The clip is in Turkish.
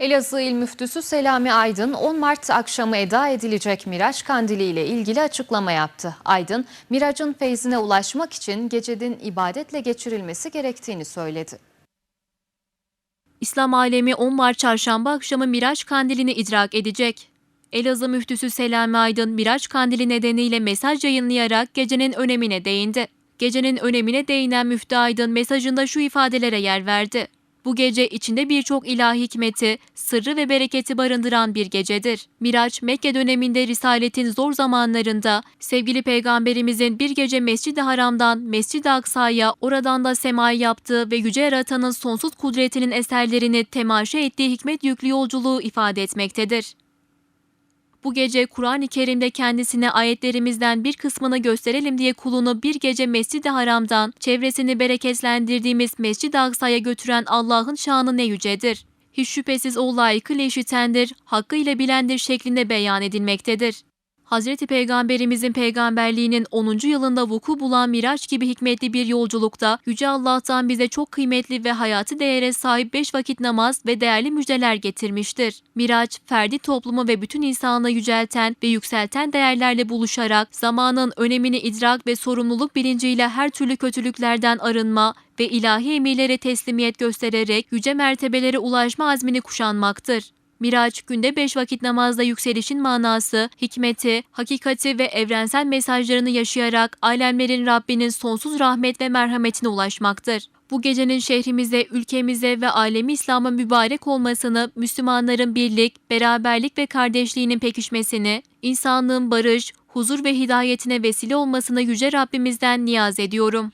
Elazığ İl Müftüsü Selami Aydın 10 Mart akşamı eda edilecek Miraç Kandili ile ilgili açıklama yaptı. Aydın, Miraç'ın feyzine ulaşmak için gecenin ibadetle geçirilmesi gerektiğini söyledi. İslam alemi 10 Mart çarşamba akşamı Miraç Kandili'ni idrak edecek. Elazığ müftüsü Selami Aydın Miraç Kandili nedeniyle mesaj yayınlayarak gecenin önemine değindi. Gecenin önemine değinen Müftü Aydın mesajında şu ifadelere yer verdi. Bu gece içinde birçok ilahi hikmeti, sırrı ve bereketi barındıran bir gecedir. Miraç, Mekke döneminde Risaletin zor zamanlarında sevgili peygamberimizin bir gece Mescid-i Haram'dan Mescid-i Aksa'ya, oradan da semayı yaptığı ve yüce yaratanın sonsuz kudretinin eserlerini temaşa ettiği hikmet yüklü yolculuğu ifade etmektedir. Bu gece Kur'an-ı Kerim'de kendisine ayetlerimizden bir kısmını gösterelim diye kulunu bir gece Mescid-i Haram'dan çevresini bereketlendirdiğimiz Mescid-i Aksa'ya götüren Allah'ın şanı ne yücedir. Hiç şüphesiz o layıkıyla işitendir, hakkıyla bilendir şeklinde beyan edilmektedir. Hazreti Peygamberimizin peygamberliğinin 10. yılında vuku bulan Miraç gibi hikmetli bir yolculukta Yüce Allah'tan bize çok kıymetli ve hayatı değere sahip 5 vakit namaz ve değerli müjdeler getirmiştir. Miraç, ferdi toplumu ve bütün insanlığı yücelten ve yükselten değerlerle buluşarak zamanın önemini idrak ve sorumluluk bilinciyle her türlü kötülüklerden arınma ve ilahi emirlere teslimiyet göstererek yüce mertebelere ulaşma azmini kuşanmaktır. Miraç, günde beş vakit namazda yükselişin manası, hikmeti, hakikati ve evrensel mesajlarını yaşayarak alemlerin Rabbinin sonsuz rahmet ve merhametine ulaşmaktır. Bu gecenin şehrimize, ülkemize ve alemi İslam'a mübarek olmasını, Müslümanların birlik, beraberlik ve kardeşliğinin pekişmesini, insanlığın barış, huzur ve hidayetine vesile olmasını Yüce Rabbimizden niyaz ediyorum.